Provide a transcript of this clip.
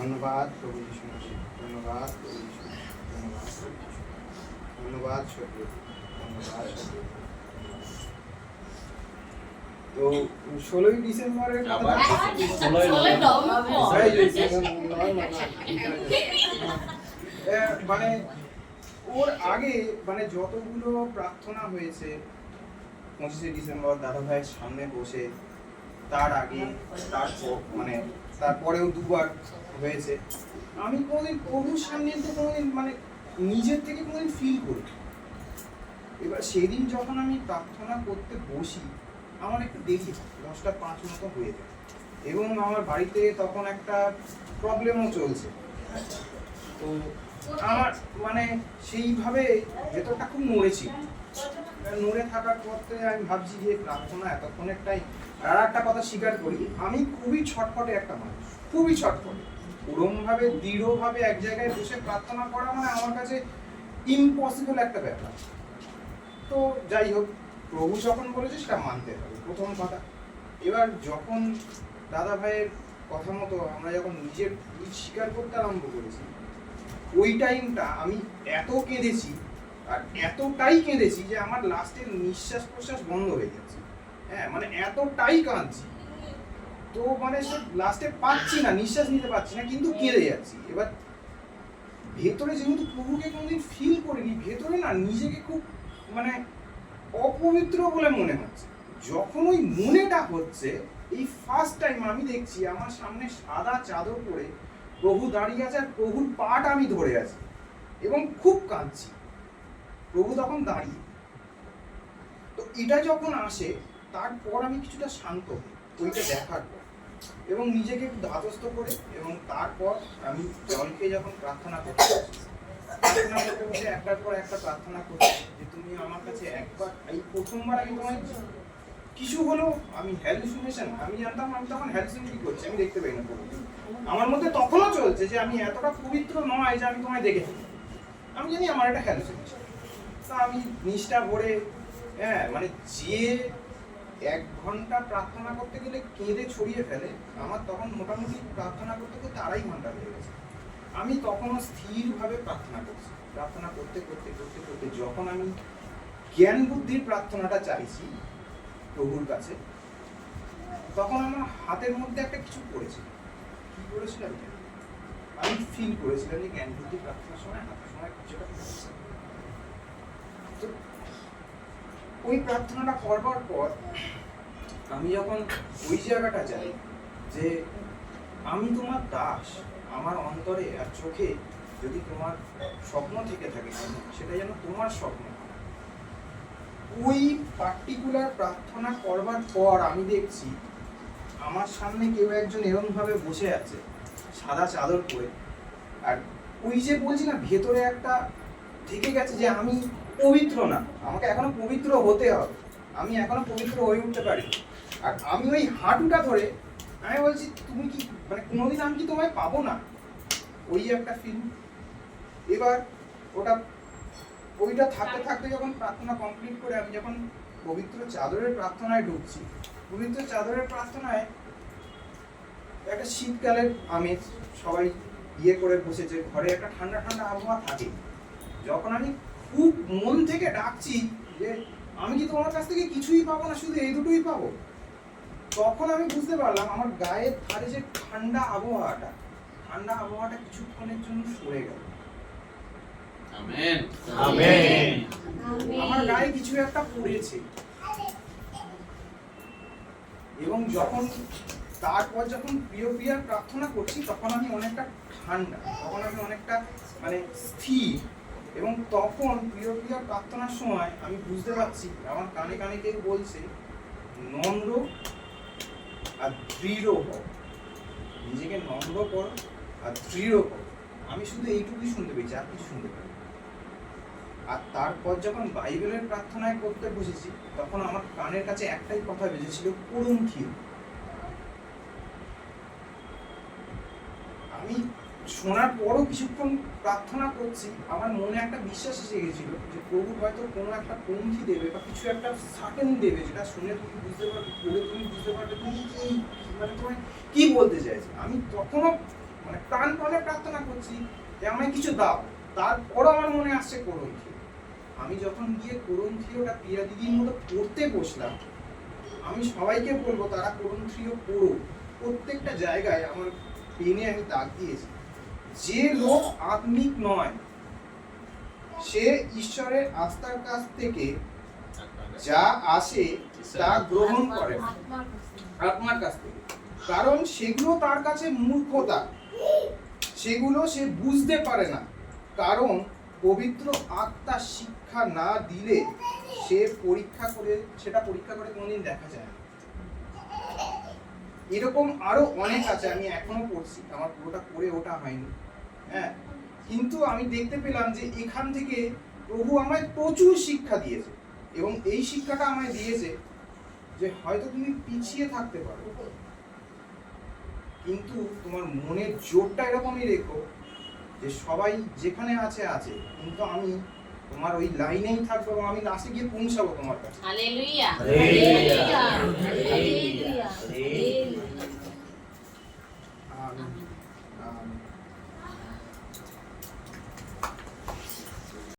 ধন্যবাদ প্রভু যিশু ধন্যবাদ প্রভু যিশু ধন্যবাদ প্রভু যিশু ধন্যবাদ সত্যি ধন্যবাদ তো ষোলোই ডিসেম্বরের মানে ওর আগে মানে যতগুলো প্রার্থনা হয়েছে পঁচিশে ডিসেম্বর দাদা ভাইয়ের সামনে বসে তার আগে তার মানে তারপরেও দুবার হয়েছে। আমি কোনোদিন প্রভুর সামনে তো কোনোদিন মানে নিজের থেকে কোনোদিন ফিল করি এবার সেদিন যখন আমি প্রার্থনা করতে বসি, আমার একটু দেখি, দশটা পাঁচ মতো হয়ে যায়। এবং আমার বাড়িতে তখন একটা প্রবলেমও চলছে। তো আমার মানে সেইভাবে ভেতরটা খুব নড়েছিল। নড়ে থাকার পথে আমি ভাবছি যে প্রার্থনা এতক্ষণেরটাই আর একটা কথা স্বীকার করি, আমি খুবই ছটফটে একটা মানুষ, খুবই ছটফটে। ওরমভাবে দৃঢ়ভাবে এক জায়গায় বসে প্রার্থনা করা মানে আমার কাছে ইম্পসিবল একটা ব্যাপার। তো যাই হোক, প্রভু যখন বলেছে সেটা মানতে হবে, প্রথম কথা। এবার যখন দাদা ভাইয়ের কথা মতো আমরা যখন নিজের ভুল স্বীকার করতে আরম্ভ করেছি, ওই টাইমটা আমি এত কেঁদেছি, আর এতটাই কেঁদেছি যে আমার লাস্টের নিঃশ্বাস প্রশ্বাস বন্ধ হয়ে গেছে। হ্যাঁ মানে এতটাই কাঁদছি তো মানে সে লাস্টে পাচ্ছি না, নিঃশ্বাস নিতে পারছি না, কিন্তু কেঁদে যাচ্ছি। এবার ভেতরে যেহেতু প্রভুকে কোনোদিন ফিল করিনি, ভেতরে না নিজেকে খুব মানে অপবিত্র বলে মনে হচ্ছে। যখন ওই মনেটা হচ্ছে, এই ফার্স্ট টাইম আমি দেখছি, আমার সামনে সাদা চাদর পরে প্রভু দাঁড়িয়ে আছে আর প্রভুর পাটা আমি ধরে আছি এবং খুব কাঁদছি। প্রভু তখন দাঁড়িয়ে। তো এটা যখন আসে তারপর আমি কিছুটা শান্ত হই, ওইটা দেখার পর। এবং নিজেকে একটু ধাতস্থ করে এবং তারপর আমি জল খেয়ে যখন প্রার্থনা করতে প্রার্থনা করতে বসে একটার পর একটা প্রার্থনা করছি যে, তুমি আমার কাছে একবার এই প্রথমবার আমি তোমায় কিছু হলো আমি হ্যালুসিনেশন আমি জানতাম, আমি তখন হ্যালুসিনেশন করছি, আমি দেখতে পাই না। আমার মধ্যে তখনও চলছে যে, আমি এতটা পবিত্র নয় যে, আমি তোমায় দেখে ফেলি আমি জানি আমার একটা হ্যালুসিনেশন তা আমি নিষ্ঠা ভরে হ্যাঁ মানে যে এক ঘণ্টা প্রার্থনা করতে গেলে কেঁদে ছড়িয়ে ফেলে, আমার তখন মোটামুটি প্রার্থনা করতে করতে আড়াই ঘণ্টা হয়ে গেছে। আমি তখনও স্থিরভাবে প্রার্থনা করছি প্রার্থনা করতে করতে করতে করতে যখন আমি জ্ঞান বুদ্ধির প্রার্থনাটা চাইছি প্রভুর কাছে, তখন আমার হাতের মধ্যে একটা কিছু পড়েছিল। কি করেছিলাম আমি ফিল করেছিলাম যে জ্ঞান বুদ্ধি প্রার্থনার সময় হাতের সময় কিছুটা তো ওই প্রার্থনাটা করবার পর আমি যখন ওই জায়গাটা যাই, যে আমি তোমার দাস, আমার অন্তরে আর চোখে যদি তোমার স্বপ্ন থেকে থাকে, সেটা যেন তোমার স্বপ্ন ওই পার্টিকুলার প্রার্থনা করবার পর আমি দেখছি, আমার সামনে কেউ একজন এরম ভাবে বসে আছে, সাদা চাদর পরে। আর ওই যে বলছি না, ভেতরে একটা থেকে গেছে যে আমি পবিত্র না। আমাকে এখনও পবিত্র হতে হবে। আমি এখনও পবিত্র হয়ে উঠতে পারি। আর আমি ওই হাঁটুটা ধরে আমি বলছি, তুমি কি মানে কোনোদিন আমি কি তোমায় পাবো না? ওই একটা ফিল এবার ওটা, ওইটা থাকতে থাকতে যখন প্রার্থনা কমপ্লিট করে আমি যখন পবিত্র চাদরের প্রার্থনায় ঢুকছি, পবিত্র চাদরের প্রার্থনায় একটা শীতকালের আমেজ সবাই ইয়ে করে বসেছে। ঘরে একটা ঠান্ডা ঠান্ডা আবহাওয়া থাকে। যখন আমি খুব মন থেকে ডাকছি যে আমি কি তোমার কাছ থেকে কিছুই পাবো না শুধু এই দুটোই পাবো? তখন আমি বুঝতে পারলাম আমার গায়ের ধারে যে ঠান্ডা আবহাওয়াটা ঠান্ডা আবহাওয়াটা কিছুক্ষণের জন্য সরে গেল। আমার গায়ে কিছু একটা পড়েছে। এবং যখন তারপর যখন প্রিয় প্রিয়ার প্রার্থনা করছি তখন আমি অনেকটা ঠান্ডা তখন আমি অনেকটা মানে স্থির। এবং তখন প্রিয় প্রিয়ার প্রার্থনার সময় আমি বুঝতে পারছি, আমার কানে কানে কেউ বলছে নম্র আর দৃঢ় হও। নিজেকে নম্র করো আর দৃঢ় করো। আমি শুধু এইটুকুই শুনতে পেয়েছি, আর কিছু শুনতে পাই আর তারপর যখন বাইবেলের প্রার্থনায় করতে বসেছি, তখন আমার কানের কাছে একটাই কথা বেজেছিল পরম থির আমি শোনার পরও কিছুক্ষণ প্রার্থনা করছি, আমার মনে একটা বিশ্বাস এসে গেছিল যে প্রভু হয়তো কোনো একটা পন্থী দেবে বা কিছু একটা সার্টেন দেবে যেটা শুনে তুমি বুঝতে পারবে পড়ে তুমি বুঝতে পারবে তুমি কি মানে তোমায় কি বলতে চাইছো। আমি তখনও মানে প্রাণপণে প্রার্থনা করছি যে আমায় কিছু দাও। তারপরও আমার মনে আসছে করুণ আমি যখন গিয়ে করুণ থিওটা প্রিয়া দিদির মতো পড়তে বসলাম, আমি সবাইকে বলব, তারা করুণ থিও পড়ো প্রত্যেকটা জায়গায় আমার পেনে আমি দাগ দিয়েছি। যে লোক আত্মিক নয়, সে ঈশ্বরের আস্থার কাছ থেকে যা আসে তা গ্রহণ করে। আত্মার কাছ থেকে। কারণ সেগুলো তার কাছে মূর্খতা। সেগুলো সে বুঝতে পারে না। কারণ পবিত্র আত্মা শিক্ষা না দিলে সে পরীক্ষা করে, সেটা পরীক্ষা করে কোনোদিন দেখা যায় না। এরকম আরও অনেক আছে, আমি এখনও পড়ছি। আমার পুরোটা পড়ে ওটা হয়নি। হ্যাঁ? কিন্তু আমি দেখতে পেলাম যে এখান থেকে প্রভু আমায় প্রচুর শিক্ষা দিয়েছে এবং এই শিক্ষাটা আমায় দিয়েছে যে হয়তো তুমি পিছিয়ে থাকতে পারো। কিন্তু তোমার মনের জোরটা এরকমই রেখো যে সবাই যেখানে আছে আছে। কিন্তু আমি তোমার ওই লাইনেই থাকব এবং আমি লাস্টে গিয়ে পৌঁছাবো তোমার কাছে Hallelujah. Hallelujah. Hallelujah. Hallelujah.